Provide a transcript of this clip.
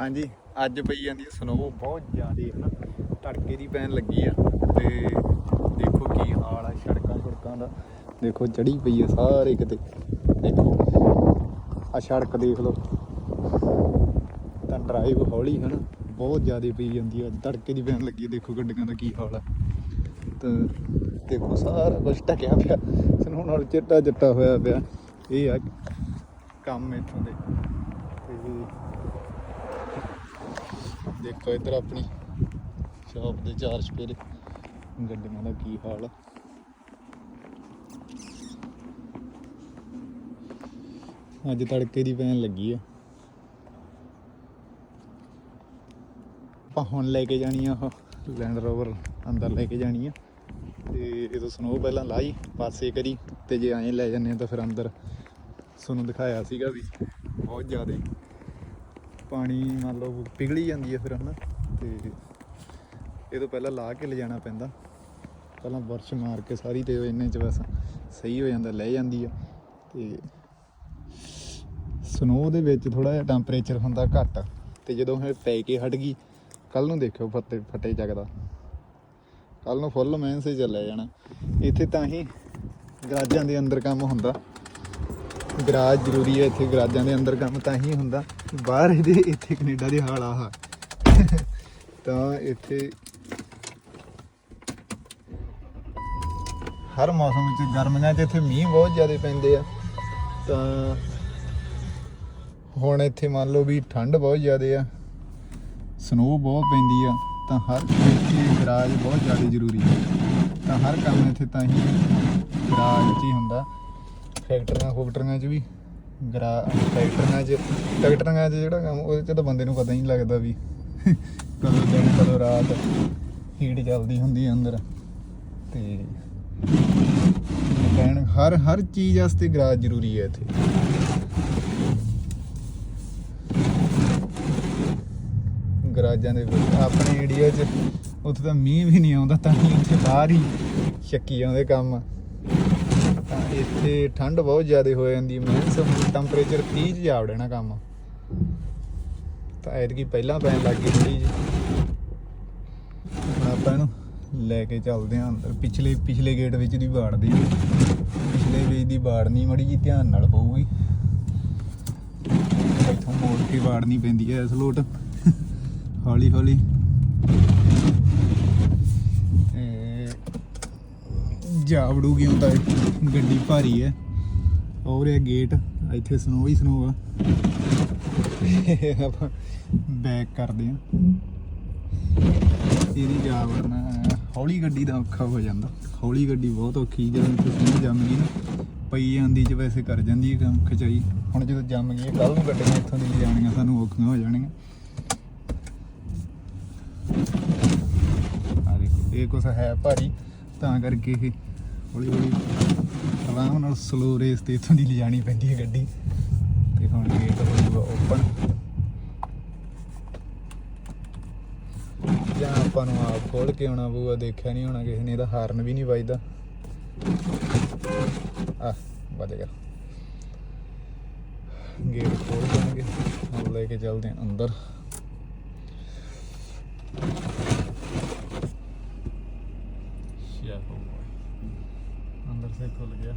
ਹਾਂਜੀ ਅੱਜ ਪਈ ਜਾਂਦੀ ਸਨੋ ਬਹੁਤ ਜ਼ਿਆਦੀ ਹੈ ਨਾ। ਤੜਕੇ ਦੀ ਪੈਣ ਲੱਗੀ ਆ ਤੇ ਦੇਖੋ ਕੀ ਹਾਲ ਆ ਸੜਕਾਂ ਸੜਕਾਂ ਦਾ। ਦੇਖੋ ਚੜੀ ਪਈ ਆ ਸਾਰੇ ਕਿਤੇ। ਦੇਖੋ ਆ ਸੜਕ ਦੇਖ ਲਓ। ਤਾਂ ਡਰਾਈਵ ਹੌਲੀ ਹਨ ਬਹੁਤ ਜ਼ਿਆਦਾ ਪਈ ਜਾਂਦੀ ਆ। ਤੜਕੇ ਦੀ ਪੈਣ ਲੱਗੀ ਆ, ਦੇਖੋ ਗੱਡੀਆਂ ਦਾ ਕੀ ਹਾਲ ਆ। ਤਾਂ ਦੇਖੋ ਸਾਰਾ ਕੁਝ ਢਕਿਆ ਪਿਆ ਸਨੋ ਨਾਲ ਚਿੱਟਾ ਚਿੱਟਾ ਹੋਇਆ ਪਿਆ। ਇਹ ਆ ਕੰਮ ਇੱਥੋਂ ਦੇ। ਤੇ ਦੇਖੋ ਇੱਧਰ ਆਪਣੀ ਸ਼ਾਪ ਦੇ ਚਾਰ ਚਪੇਰੇ ਗੱਡੀਆਂ ਦਾ ਕੀ ਹਾਲ ਆ। ਅੱਜ ਤੜਕੇ ਦੀ ਪੈਣ ਲੱਗੀ ਆ। ਆਪਾਂ ਹੁਣ ਲੈ ਕੇ ਜਾਣੀ ਆ ਉਹ ਲੈਂਡ ਰੋਵਰ ਅੰਦਰ ਲੈ ਕੇ ਜਾਣੀ ਆ। ਤੇ ਇਹ ਸਨੋ ਪਹਿਲਾਂ ਲਾਈ, ਪਾਸੇ ਕਰੀ, ਤੇ ਜੇ ਐਂ ਲੈ ਜਾਂਦੇ ਆ ਤਾਂ ਫਿਰ ਅੰਦਰ। ਤੁਹਾਨੂੰ ਦਿਖਾਇਆ ਸੀਗਾ ਵੀ ਬਹੁਤ ਜ਼ਿਆਦਾ। ਪਾਣੀ ਮੰਨ ਲਓ ਪਿਘਲੀ ਜਾਂਦੀ ਹੈ ਫਿਰ ਹਨਾ, ਤੇ ਇਹ ਤੋਂ ਪਹਿਲਾਂ ਲਾ ਕੇ ਲਿਜਾਣਾ ਪੈਂਦਾ। ਪਹਿਲਾਂ ਬਰਸ਼ ਮਾਰ ਕੇ ਸਾਰੀ ਤੇ ਇੰਨੇ ਚ ਬਸ ਸਹੀ ਹੋ ਜਾਂਦਾ, ਲੈ ਜਾਂਦੀ ਆ। ਤੇ ਸਨੋ ਦੇ ਵਿੱਚ ਥੋੜਾ ਜਿਹਾ ਟੈਂਪਰੇਚਰ ਹੁੰਦਾ ਘੱਟ, ਤੇ ਜਦੋਂ ਇਹ ਪੈ ਕੇ ਹਟ ਗਈ ਕੱਲ ਨੂੰ ਦੇਖਿਓ ਫੱਟੇ ਫੱਟੇ ਚੱਕਦਾ। ਕੱਲ ਨੂੰ ਫੁੱਲ ਮਿਹਨਤ ਚੱਲਿਆ ਜਾਣਾ। ਇੱਥੇ ਤਾਂ ਹੀ ਗਰਾਜਾਂ ਦੇ ਅੰਦਰ ਕੰਮ ਹੁੰਦਾ। ਗਰਾਜ ਜ਼ਰੂਰੀ ਹੈ, ਇੱਥੇ ਗਰਾਜਾਂ ਦੇ ਅੰਦਰ ਕੰਮ ਤਾਂ ਹੀ ਹੁੰਦਾ। ਬਾਹਰ ਇਹਦੇ, ਇੱਥੇ ਕੈਨੇਡਾ ਦੇ ਹਾਲ ਆਹ। ਤਾਂ ਇੱਥੇ ਹਰ ਮੌਸਮ ਵਿੱਚ ਗਰਮੀਆਂ 'ਚ ਇੱਥੇ ਮੀਂਹ ਬਹੁਤ ਜ਼ਿਆਦਾ ਪੈਂਦੇ ਆ। ਤਾਂ ਹੁਣ ਇੱਥੇ ਮੰਨ ਲਓ ਵੀ ਠੰਡ ਬਹੁਤ ਜ਼ਿਆਦਾ ਆ ਸਨੋ ਬਹੁਤ ਪੈਂਦੀ ਆ, ਤਾਂ ਹਰ ਇੱਥੇ ਗਰਾਜ ਬਹੁਤ ਜ਼ਿਆਦਾ ਜ਼ਰੂਰੀ ਹੈ ਤਾਂ ਹਰ ਕੰਮ ਇੱਥੇ ਤਾਂ ਹੀ ਗਰਾਜ 'ਚ ਹੀ ਹੁੰਦਾ, ਫੈਕਟਰੀਆਂ ਫੈਕਟਰੀਆਂ 'ਚ ਵੀ। ਗਰਾ ਟਰੈਕਟਰਾਂ 'ਚ ਟਰੈਕਟਰਾਂ 'ਚ ਜਿਹੜਾ ਕੰਮ, ਉਹਦੇ 'ਚ ਤਾਂ ਬੰਦੇ ਨੂੰ ਪਤਾ ਹੀ ਨਹੀਂ ਲੱਗਦਾ ਵੀ ਕਦੋਂ ਦਿਨ, ਕਦੋਂ ਰਾਤ ਹੀਟ ਚੱਲਦੀ ਹੁੰਦੀ ਹੈ ਅੰਦਰ। ਤੇ ਕਹਿਣ ਹਰ ਹਰ ਚੀਜ਼ ਵਾਸਤੇ ਗਰਾਜ ਜ਼ਰੂਰੀ ਹੈ ਇੱਥੇ। ਗਰਾਜਾਂ ਦੇ ਵਿੱਚ, ਆਪਣੇ ਏਰੀਆ 'ਚ, ਉੱਥੇ ਤਾਂ ਮੀਂਹ ਵੀ ਨਹੀਂ ਆਉਂਦਾ, ਤਾਂ ਹੀ ਇੱਥੇ ਬਾਹਰ ਹੀ ਚੱਕੀ ਆਉਂਦੇ ਕੰਮ। ਇੱਥੇ ਠੰਡ ਬਹੁਤ ਜ਼ਿਆਦਾ ਹੋ ਜਾਂਦੀ ਮੀਨਸ ਟੈਂਪਰੇਚਰ 30 ਚ ਜਾ ਵੜਨਾ ਕੰਮ। ਤਾਂ ਐਤਕੀ ਪਹਿਲਾਂ ਪੈਣ ਲੱਗ ਗਈ ਥੋੜੀ ਜੀ ਹੁਣ ਆਪਾਂ ਇਹਨੂੰ ਲੈ ਕੇ ਚੱਲਦੇ ਹਾਂ ਅੰਦਰ। ਪਿਛਲੇ ਪਿਛਲੇ ਗੇਟ ਵਿੱਚ ਦੀ ਬਾੜਦੇ ਪਿਛਲੇ ਵਿੱਚ ਦੀ ਬਾੜਨੀ ਮੜੀ ਜੀ ਧਿਆਨ ਨਾਲ ਪਊਗੀ। ਇੱਥੋਂ ਮੋੜ ਕੇ ਬਾੜਨੀ ਪੈਂਦੀ ਹੈ ਸਲੋਟ ਹੌਲੀ ਹੌਲੀ ਤੇ ਜਾ ਵੜੂਗੀ ਹੁਣ ਤਾਂ ਗੱਡੀ ਭਾਰੀ ਹੈ। ਔਰ ਇਹ ਗੇਟ ਇੱਥੇ ਸਨੋ ਹੀ ਸਨੋ ਆ। ਆਪਾਂ ਬੈਕ ਕਰਦੇ ਆ ਇਹਦੀ ਜਾ ਵੜਨਾ ਹੌਲੀ ਗੱਡੀ ਦਾ ਔਖਾ ਹੋ ਜਾਂਦਾ। ਹੌਲੀ ਗੱਡੀ ਬਹੁਤ ਔਖੀ ਜਦੋਂ ਤੁਸੀਂ ਜੰਮ ਗਈ ਨਾ, ਪਈ ਜਾਂਦੀ ਚ ਵੈਸੇ ਕਰ ਜਾਂਦੀ ਹੈ ਕੰਮ, ਖਚਾਈ। ਹੁਣ ਜਦੋਂ ਜੰਮ ਗਈ ਕੱਲ ਨੂੰ ਗੱਡੀਆਂ ਇੱਥੋਂ ਦੀ ਲਿਜਾਣੀਆਂ, ਸਾਨੂੰ ਔਖੀਆਂ ਹੋ ਜਾਣਗੀਆਂ। ਆ ਦੇਖੋ, ਇਹ ਕੁਛ ਹੈ ਭਾਰੀ, ਤਾਂ ਕਰਕੇ ਇਹ ਹੌਲੀ ਹੌਲੀ ਆਰਾਮ ਨਾਲ ਸਲੋ ਰੇਸ ਤੇ ਇਥੋਂ ਦੀ ਲਿਜਾਣੀ ਪੈਂਦੀ ਹੈ ਗੱਡੀ। ਤੇ ਹੁਣ ਗੇਟ ਹੋ ਜੂਗਾ ਓਪਨ ਜਾਂ ਆਪਾਂ ਨੂੰ ਆਪ ਖੋਲ ਕੇ ਆਉਣਾ ਪਊਗਾ, ਦੇਖਿਆ ਨਹੀਂ ਹੋਣਾ ਕਿਸੇ ਨੇ, ਇਹਦਾ ਹਾਰਨ ਵੀ ਨਹੀਂ ਵੱਜਦਾ। ਆ, ਵੱਜ ਗਿਆ। ਗੇਟ ਖੋਲ ਦੇਣਗੇ, ਹੁਣ ਲੈ ਕੇ ਚੱਲਦੇ ਹਾਂ ਅੰਦਰ। ਸ਼ਿਆ ਹੋ oh अंदर से खुल गया